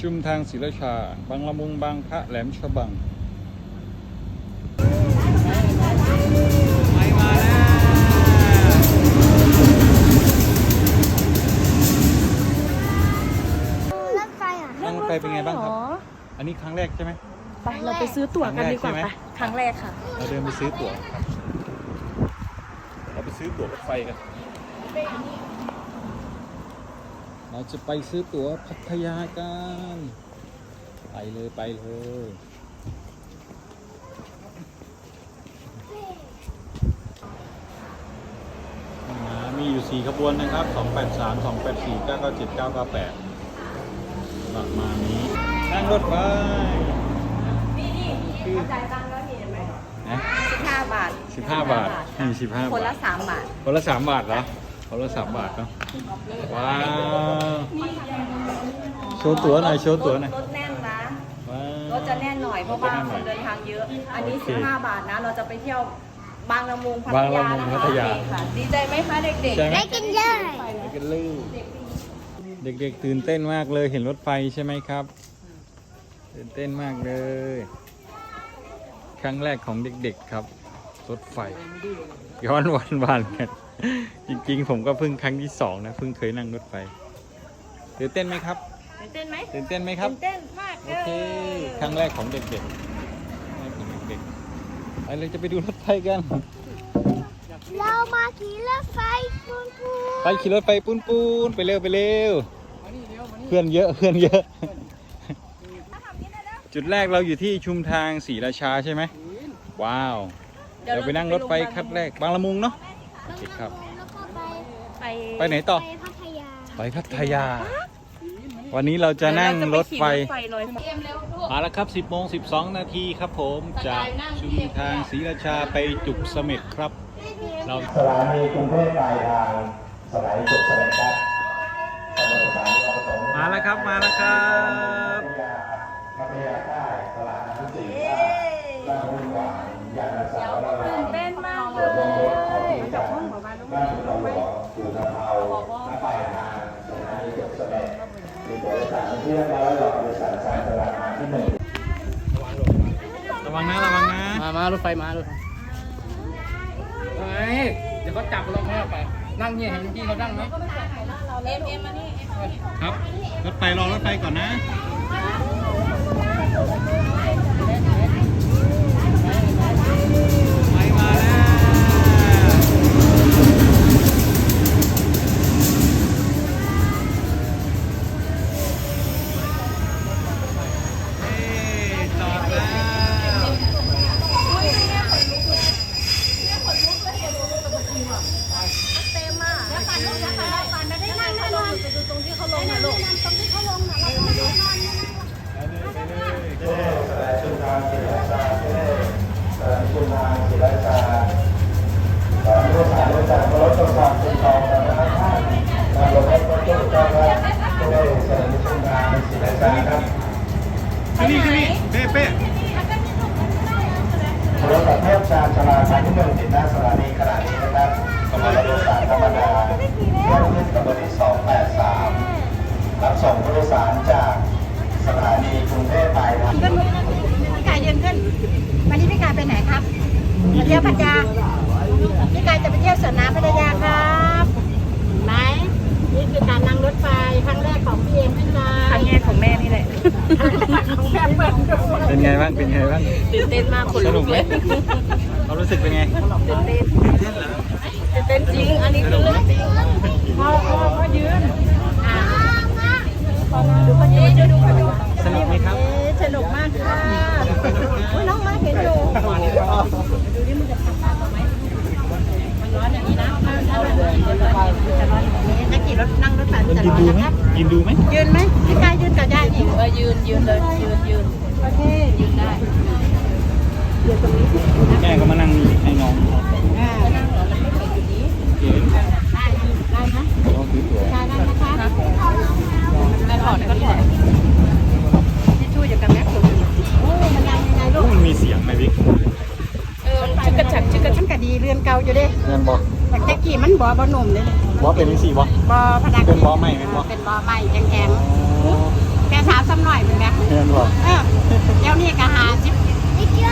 ชุมทางศิลชา บางละมุงบางพระแหลมฉบังไปมาแล้วรถไฟอะนั่งรถไฟเป็นไงบ้างครับ อันนี้ครั้งแรกใช่ไหมไปเราไปซื้อตั๋วกันดีกว่าครั้งแรกใช่ไหมไปครั้งแรกค่ะ เราเดินไปซื้อตั๋วครับ เราไปซื้อตั๋วรถไฟกัน เราจะไปซื้อตั๋วพัทยากัน ไปเลยไปเลยมามีอยู่ 4 ขบวนนะครับ 283 284 997 998ประมาณนี้นั่งรถไฟคือจ่ายตังค์แล้วนี่เห็นไหมนะสิบห้าบาทสิบห้าบาทนี่สิบห้าคนบาละทสามบาท คนละสามบาทเหรอ คนละสามบาทเนาะว้าวโชว์ตั๋วหน่อยโชว์ตั๋วหน่อยรถแน่นนะว้าวรถจะแน่นหน่อยเพราะว่าถจะแน่นหคน่อนยเดินทางเยอะ อันนี้โอเคสิบห้าบาทนะ เราจะไปเที่ยวบางละมุงพัทบางละยามุงนะพัคะทยาโอเคค่ะดีใจไหมคะเด็กใช่ไหมได้กินเลยไปกันเลยเด็กๆตื่นเต้นมากเลยเห็นรถไฟใช่ไหมครับ ตื่นเต้นมากเลย ครั้งแรกของเด็กๆครับ รถไฟ ย้อนวันวานกัน จริงๆ ผมก็เพิ่งครั้งที่สองนะเพิ่งเคยนั่งรถไฟตื่นเต้นไหมครับๆตื่นเต้นไหมตื่นเต้นไหมครับตื่นเต้นมากโอเลเคยครั้งแรกของเด็กๆครั้งแรกของเด็กๆไปเลยจะไปดูรถไฟกัน เรามาขี่รถไฟปูนปูไปขี่รถไฟปูนปูนไปเร็วไปเร็วเพื่อนเยอะเพื่อนเยอะ จุดแรกเราอยู่ที่ชุมทางศรีราชาใช่ไหมว้าว เดี๋ยวไปนั่งรถไฟคัดแรกบางละมุงเนาะ โอเคครับ แล้วก็ไปไปไปไหนต่อ ไปพัทยาไปพัทยา วันนี้เราจะนั่งรถไฟเดี๋ยวเราจะปขี่รถไฟลอยฟ้ามาแล้วครับ 10โมง12 นาทีครับผมจากชุมทางศรีราชาไปจุกเสม็ดครับ เราสถานีกรุงเทพปลายทางสถานีจุดเสด็จครับถนนสายนครปฐมมาแล้วครับมาแล้วครับพัทยาใต้ตลาดน้ำสีลาดบุญหวานยานสาวนารา ตื่นเต้นมากเลส่วนลงรถของยที่จากบ้านสุนทรหลวงอยู่ตะเภาและปายทาสถานีจุดเสด็จมีตัวโดยสารที่เรียบร้อยรอโดยสารสายตลาดน้ำที่หนึ่งระวังนะระวังนะมามารถไฟมารถไฟเฮ้ยเดี๋ยวเขาจับเราแม่ไป นั่งเนี่ยเห็นพี่เขานั่งไหมเอ็มเอ็มมานี่ครับรถไฟรอรถไฟก่อนนะ พปลายทางพี่กายยืนขึ้น วันนี้พี่กายไปไหนครับไปเที่ยวพัทยาพี่กายจะไปเที่ยวสวนน้ำพัทยาครับไหมนี่คือการนั่งรถไฟครั้งแรกของพี่เอ็มพี่กาครั้ยงแรกของแม่นี่แหละของแม่เปิดดูเป็นไงบ้าง เป็นไงบ้างตื่นเต้นมากคนสลุนุกกไหมเลยความรู้สึกเป็นไงตื่นเต้นตื่นเต้นจริง อันนี้คือเรื่องจริงพอพอพอยืนอ่าดูเขายืนดูดูเขาดูสนุกไหมครับเอ๊ะ สนุกมากค่ะอุ๊ยน้องมาเห็นอยู่ดูนี่มันจะทำได้ไหมมันร้อนอย่างนี้นะเอาเลยเดี๋ยวร้อนจะร้อนอย่างนี้ถ้าขี่รถนั่งรถไฟมันจะยืนร้อนดูไหมนะครับยืนดูไหมยืนไหมพี่กายยืนกับยายอีกเออยืนยืนเลยยืนยืนโอเคยืนได้แม่ก็มานั่งนี่ให้น้องเขาอ่านั่งเหรอมันไม่ติดอยู่ดีเก๋ได้ยืนได้นะเขาซื้อตั๋วได้ได้นะคะไม่ถอดก็ถอด ไหมบิ๊กเออมันกระฉับชื่อกระฉันก็ดีเรือนเก่าอยู่เด้เงินบอกแต่แตะกี้มันบ่บ่หนุ่มเลยบอเป็นสีบอบ่พนักเป็นบ่ใหม่ไหมบ่ เป็นบ่ใหม่แข็งแม่สาวซ้ำหน่อยเป็นไงเงินบอกเออเดี๋ยวนี้ก็หาสิบ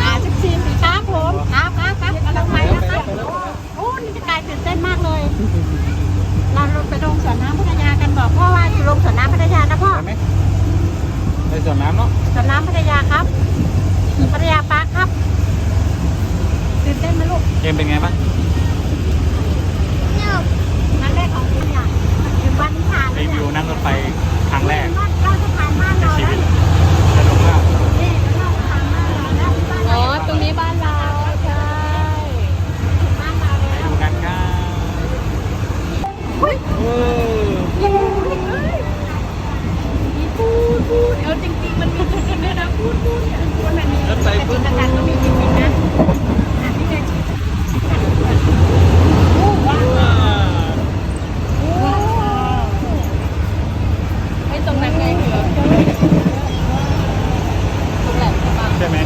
หาสิบสี่ปีครับผมครับครับครับกำลังไปนะครับโอ้นี่จะกลายตื่นเต้นมากเลย เราไปลงสวนน้ำพัทยากันบอกพ่อว่าจะลงสวนน้ำพัทยานะพ่อไปไหมไปสวนน้ำเนาะสวนน้ำพัทยาครับพัทยาปาร์คครับ ตื่นเต้นไหมลูกเกมเป็นไงบ้าง เนี่ย ครั้งแรกของคุณอย่างถึงวันที่ผ่าน รีวิวนั่งรถไฟครั้งแรก เราจะผ่านบ้าน ใน เรา ชี แล้ว วิต นี่ สนุกมาก เราผ่านบ้านเราแล้วบ้าน อ๋ เรา อ ตรงนี้บ้านเรา ใช่ บ้านเรา ไป แล้ว ดูกันครับเออ พูดพูดเอาจริงๆ มันมีจริงๆด้วยนะพูดพูดเนี่ย รถไฟ จิ ปุ๊ น บ ตนาการก็มีจริงๆนะอะนี่ไง ไอ้ตรงนั้นไงเหรอตรงแหลมฉบัง ใช่ไหม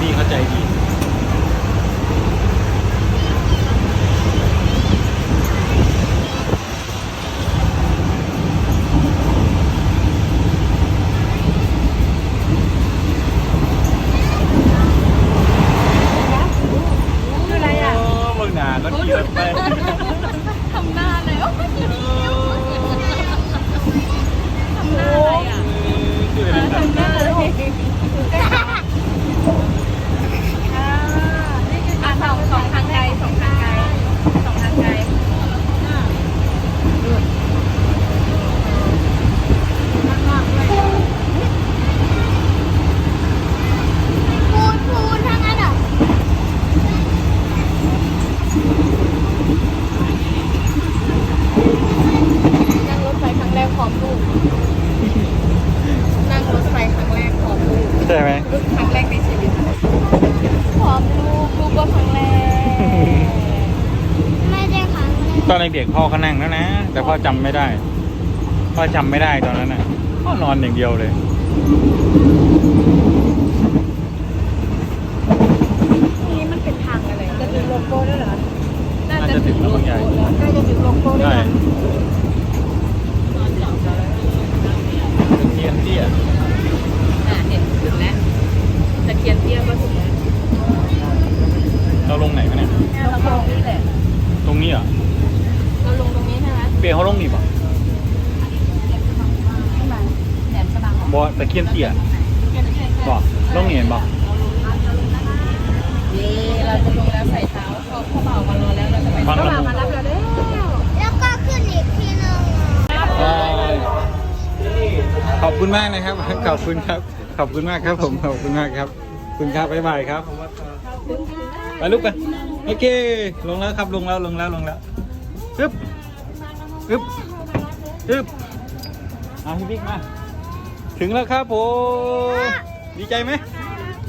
พี่เข้าใจดี คืออะไรอะ โอ้เบิ่งหน้ารถขี่รถไป ทำหน้าเลยโอ้ยทำหน้าอะไรอะ คืออะไรนะ ทำหน้าเลยอะสองสองทางไกลสองทางไกลสองทางไกล พูดพูดทั้งนั้นอะ นั่งรถไฟครั้งแรกพร้อมลูก นั่งรถไฟครั้งแรกพร้อมลูก ใช่ไหม ลูกครั้งแรกในชีวิตพร้อมลูก ลูกก็ครั้งแรก ไม่ได้ครั้งแรก ต อนเด็กๆพ่อก็นั่งแล้วนะ แต่พ่อจำไม่ได้ พ่อจำไม่ได้ตอนนั้นน่ะพ่อนอนอย่างเดียวเลยนี่มันเป็นทางอะไรจะถึงโลโก้ด้วยเหรอน่าจะถึงโลโก้แล้วใกล้จะถึงโลโก้ด้วยใช่ เคียนเตี้ยบ่ลงนี่เห็นบ่เย่เราจะลงแล้วใส่เท้าพอพ่อเบามารอแล้วเราจะไปฟังก็แล้วมามารับเราแล้วแล้วก็ขึ้นอีกทีหนึงอะขอบคุณมากนะครับ ขอบคุณครับ ขอบคุณมากครับผม ขอบคุณมากครับขอบคุณครับบ๊ายบายครับไปลูกไปโอเค ลงแล้วครับ ลงแล้ว ลงแล้ว ลงแล้วปึ๊บปึ๊บปึ๊บเอาพี่บิ๊กมา ถึงแล้วครับผมดีใจไหม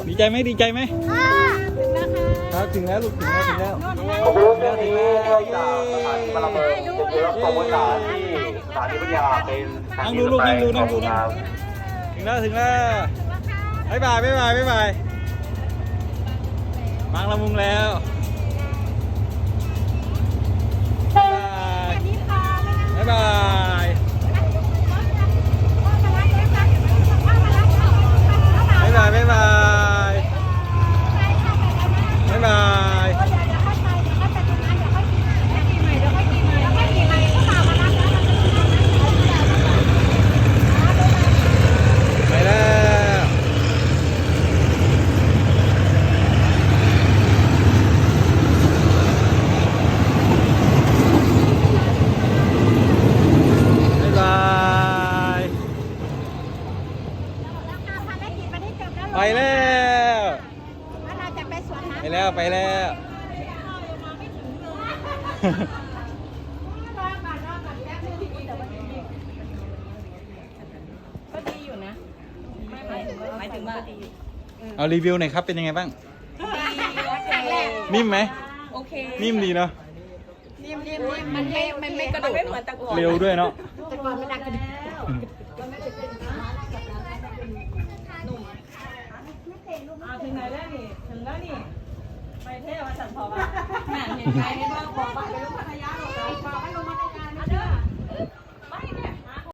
ดีใจไหมดีใจไหมอะครับถึงแล้วลูกถึงแล้วถึงแล้วขอบคุณที่จากสถานีบาลาเบิร์จะเจอขบวนการที่สถานีพัทยาเป็นทางที่รถไฟของทางถึงแล้วถึงแล้วบ๊ายบายบ๊ายบายบ๊ายบายบางละมุงแล้วบ๊ายบายบ๊ายบายบ๊ายบายบ๊ายบายบ๊ายบายไปแล้วบ๊ายบายไปแล้ว เราจะไปสวนน้ำ ไป แล้วไปแล้ว ก็ดีอยู่นะ ไม่หมายถึงว่าหมายถึงว่าดีเอารีวิวหน่อยครับเป็นยังไงบ้างครั้งแรกนิ่มไหมโอเค นิ่มดีเนาะ นิ่มนิ่มนิ่มมันไม่มันไม่กระโดดไม่เหมือนตะกอนเร็วด้วยเนาะแต่ก่อนไม่ดังกันถึงไหนแล้วนี่ ถึงแล้วนี่ไป เที่ยวมาสั่งพอป่ะน่ะเห็นไหมนี่ว่าพอป่ะ